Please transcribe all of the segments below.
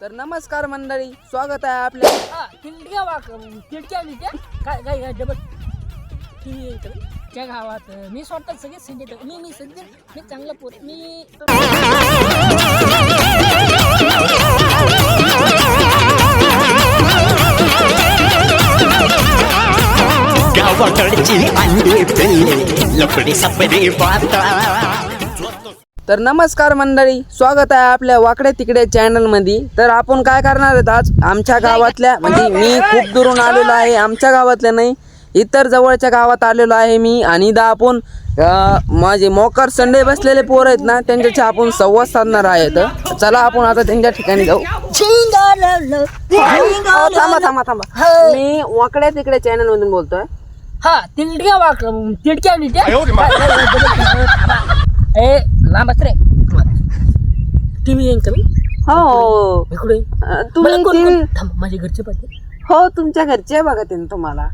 तर नमस्कार मंडळी स्वागत आहे आपल्या हा वाक तिरड्या बिरड्या काय काय काय डबल ती त्या गावात मी स्वतः सगळे सिंधी मी मी सध्या मी चांगला पोर मी गावाकडची अंडी पिल्ली लपडी सपडी बाता तर नमस्कार मंडळी स्वागत आहे आपल्या वाकडे तिकडे चॅनलमध्ये तर आपण काय करणार आहेत आज? आमच्या गावातल्या म्हणजे मी खूप दुरून आलेलो आहे आमच्या गावातल्या नाही इतर जवळच्या गावात आलेलो आहे मी आणि इथं आपण माझे मोकर संडे बसलेले पोर आहेत ना त्यांच्याशी आपण संवाद साधणार आहेत चला आपण आता त्यांच्या ठिकाणी जाऊ. थांबा. थांबा थांबा. हो. मी वाकड्या तिकडे चॅनल मधून बोलतोय. हा तिरड्या वाक तिरड्या बिरड्या काय- काय- काय- डबल- ए लांबच रे. टीव्ही येईन कमी? हो. इकडे. तुम्ही TV थांब माझे घरचे पाहिजे हो तुमच्या घरचे बघा त्यांनी तुम्हाला.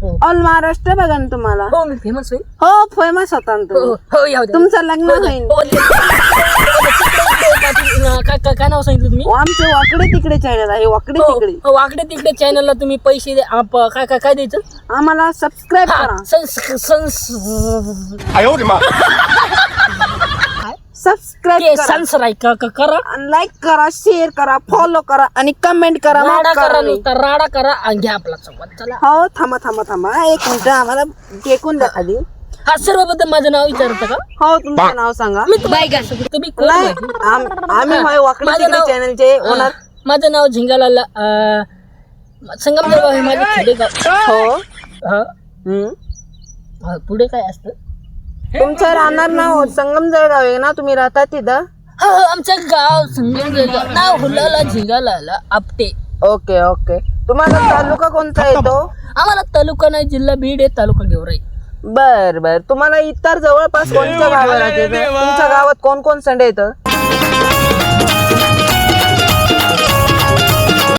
हो. ऑल महाराष्ट्र बघा ना तुम्हाला. हो मी फेमस होईल हो फेमस होता ना हो तुम्ही हो दे. तुमचं लग्न हो. होईल हो. काय काय- काय नाव सांगितलं तुम्ही? आमचे वाकडे तिकडे चॅनल आहे वाकडे हो, तिकडे. हो, वाकडे तिकडे चॅनलला तुम्ही पैसे द्या आप- काय काय काय द्यायचं? आम्हाला सबस्क्राईब हा, करा. ते करा. सन्सराईक क- क- करा. लाईक करा शेअर करा फॉलो करा आणि कमेंट करा मग राडा करा करा. नुसता राडा करा आणि घ्या आपला संवाद. चला. हो थांबा थांबा थांबा. एक मिनिट आम्हाला टेकून द्या खाली. हा सर्वप्रथम माझं नाव विचारतं का? हो तुमचं नाव सांगा. मी तुम्हाला तुम्ही कोण नाही माहिती? आम- आम्ही होय वाकडे माझं तिकडे नाव- चॅनलचे हा, ओनर माझं नाव झिंगालाला अं, संगमदेव आहे माझं खेडेगाव हो. हा, हम्म. हा, पुढे काय असतं? तुमचं राहणार नाव संगम जळगाव आहे ना तुम्ही राहता तिथं? हा हा, आमचं गाव संगमदेव नाव हुलाला झिंगालाला आपटे. Okay okay. तुम्हाला तालुका कोणता येतो? आम्हाला तालुका नाही जिल्हा बीड आहे तालुका गेवराई. बर बर. तुम्हाला इतर जवळपास कोणत्या गावाला येतं? तुमच्या गावात कोण कोण संडे येतं?